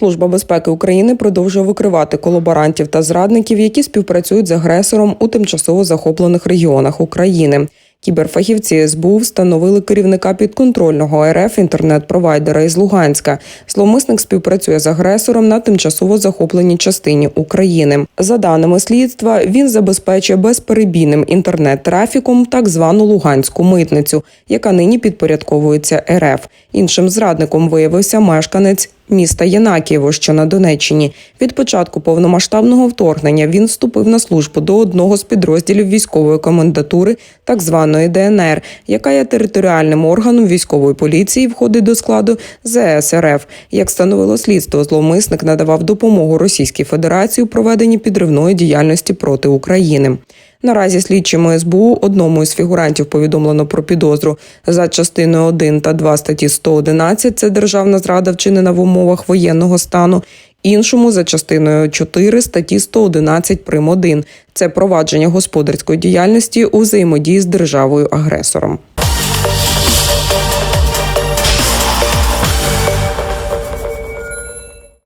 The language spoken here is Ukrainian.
Служба безпеки України продовжує викривати колаборантів та зрадників, які співпрацюють з агресором у тимчасово захоплених регіонах України. Кіберфахівці СБУ встановили керівника підконтрольного РФ інтернет-провайдера із Луганська. Зловмисник співпрацює з агресором на тимчасово захопленій частині України. За даними слідства, він забезпечує безперебійним інтернет-трафіком так звану Луганську митницю, яка нині підпорядковується РФ. Іншим зрадником виявився мешканець міста Янакієво, що на Донеччині. Від початку повномасштабного вторгнення він вступив на службу до одного з підрозділів військової комендатури, так званої ДНР, яка є територіальним органом військової поліції, входить до складу ЗС РФ. Як встановило слідство, зловмисник надавав допомогу Російській Федерації у проведенні підривної діяльності проти України. Наразі слідчими СБУ одному із фігурантів повідомлено про підозру за частиною 1 та 2 статті 111 – це державна зрада вчинена в умовах воєнного стану. Іншому за частиною 4 статті 111 прим. 1 – це провадження господарської діяльності у взаємодії з державою агресором.